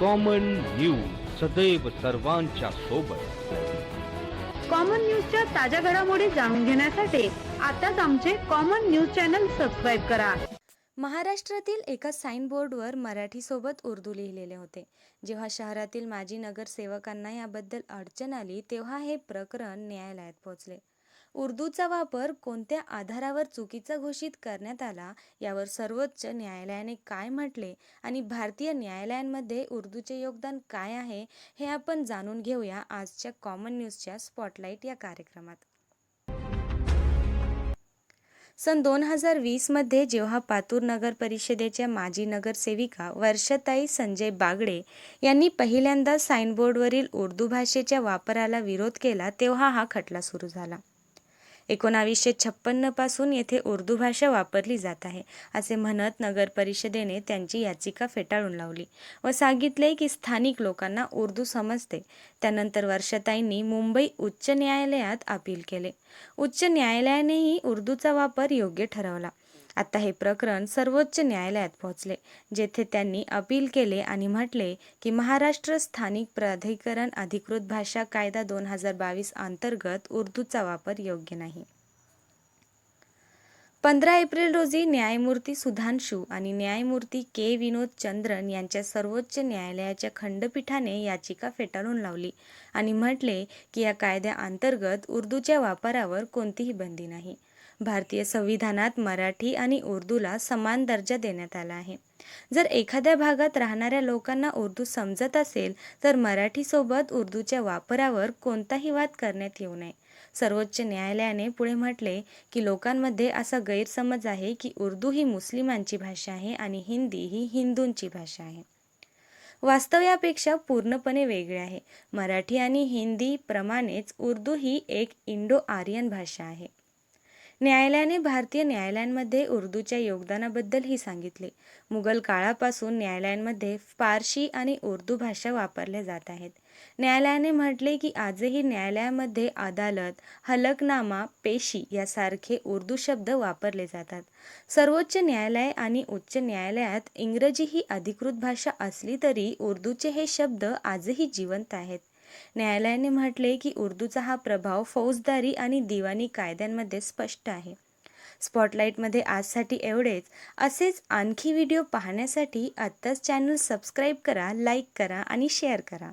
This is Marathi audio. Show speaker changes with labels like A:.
A: कॉमन न्यूज सदैव सर्वांच्या सोबत.
B: कॉमन न्यूजच्या ताज्या घडामोडी जाणून घेण्यासाठी आताच आमचे कॉमन न्यूज चॅनल सबस्क्राईब करा.
C: महाराष्ट्रातील एका साईनबोर्डवर मराठीसोबत उर्दू लिहिलेले होते. जेव्हा शहरातील माजी नगरसेवकांना याबद्दल अडचण आली तेव्हा हे प्रकरण न्यायालयात पोहोचले. उर्दूचा वापर कोणत्या आधारावर चुकीचा घोषित करण्यात आला यावर सर्वोच्च न्यायालयाने काय म्हटले आणि भारतीय न्यायालयांमध्ये उर्दूचे योगदान काय आहे हे आपण जाणून घेऊया आजच्या कॉमन न्यूजच्या स्पॉटलाईट या कार्यक्रमात. सन दोन हजार वीसमध्ये जेव्हा पातूर नगर परिषदेच्या माजी नगरसेविका वर्षताई संजय बागडे यांनी पहिल्यांदा साईनबोर्डवरील उर्दू भाषेच्या वापराला विरोध केला तेव्हा हा खटला सुरू झाला. एकोणावीसशे छप्पन्नपासून येथे उर्दू भाषा वापरली जात आहे असे म्हणत नगर परिषदेने त्यांची याचिका फेटाळून लावली व सांगितले की स्थानिक लोकांना उर्दू समजते. त्यानंतर वर्षताईंनी मुंबई उच्च न्यायालयात अपील केले. उच्च न्यायालयानेही उर्दूचा वापर योग्य ठरवला. आता हे प्रकरण सर्वोच्च न्यायालयात पोहोचले जेथे त्यांनी अपील केले आणि म्हटले की महाराष्ट्र स्थानिक प्राधिकरण अधिकृत भाषा कायदा दोन हजार बावीस अंतर्गत उर्दूचा वापर योग्य नाही. पंधरा एप्रिल रोजी न्यायमूर्ती सुधांशू आणि न्यायमूर्ती के विनोद चंद्रन यांच्या सर्वोच्च न्यायालयाच्या खंडपीठाने याचिका फेटाळून लावली आणि म्हटले की या कायद्याअंतर्गत उर्दूच्या वापरावर कोणतीही बंदी नाही. भारतीय संविधानात मराठी आणि उर्दूला समान दर्जा देण्यात आला आहे. जर एखाद्या भागात राहणाऱ्या लोकांना उर्दू समजत असेल तर मराठीसोबत उर्दूच्या वापरावर कोणताही वाद करण्यात येऊ नये. सर्वोच्च न्यायालयाने पुढे म्हटले की लोकांमध्ये असा गैरसमज आहे की उर्दू ही मुस्लिमांची भाषा आहे आणि हिंदी ही हिंदूंची भाषा आहे. वास्तव यापेक्षा पूर्णपणे वेगळे आहे. मराठी आणि हिंदी प्रमाणेच उर्दू ही एक इंडो आर्यन भाषा आहे. न्यायालयाने भारतीय न्यायालयांमध्ये उर्दूच्या योगदानाबद्दलही सांगितले. मुघल काळापासून न्यायालयांमध्ये फारशी आणि उर्दू भाषा वापरल्या जात आहेत. न्यायालयाने म्हटले की आजही न्यायालयामध्ये अदालत हलकनामा पेशी यासारखे उर्दू शब्द वापरले जातात. सर्वोच्च न्यायालय आणि उच्च न्यायालयात इंग्रजी ही अधिकृत भाषा असली तरी उर्दूचे हे शब्द आजही जिवंत आहेत. न्यायालयाने म्हटले की उर्दूचा हा प्रभाव फौजदारी आणि दिवाणी कायद्यांमध्ये स्पष्ट आहे. स्पॉटलाईटमध्ये आजसाठी एवढेच. असेच आणखी व्हिडिओ पाहण्यासाठी आत्ताच चॅनल सबस्क्राईब करा लाईक करा आणि शेअर करा.